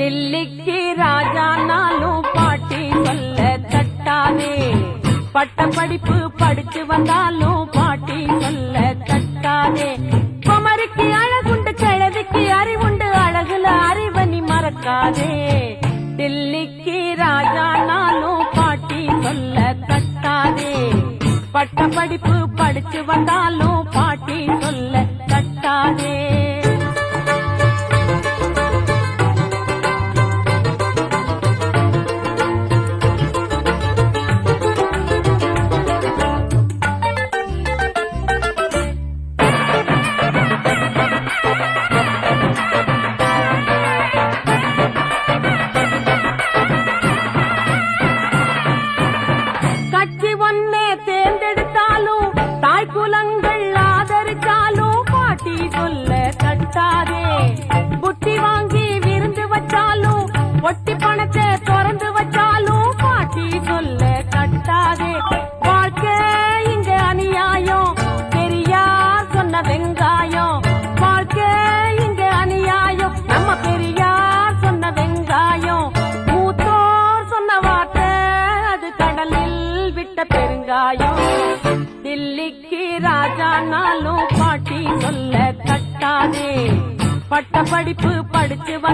டில்லிக்கு ராஜா நாளும் பாட்டி சொல்ல தட்டாதே. பட்ட படிப்பு படிச்சு வந்தாலும் பாட்டி சொல்ல தட்டாதே. குமரிக்கு அழகுண்டு கிழவிக்கு அறிவுண்டு அழகுல அறிவனி மறக்காதே. டில்லிக்கு ராஜா நாளும் பாட்டி சொல்ல தட்டாதே. பட்ட படிப்பு படிச்சு வந்தாலும் பாட்டி தாய் குலங்கள் ஆதரிச்சாலும் பாட்டி சொல்ல தட்டாதே. புத்தி வாங்கி விருந்து வச்சாலும் ஒட்டி பணத்தை திறந்து வச்சாலும் பாட்டி சொல்ல தட்டாதே. வாழ்க்கை இங்க அநியாயம் பெரியார் சொன்ன வெங்காயம் விட்ட பெருங்காயம் தில்லிக்கு ராஜா நாளும் பாட்டி சொல்ல கட்டாதே பட்ட படிப்பு படிச்சு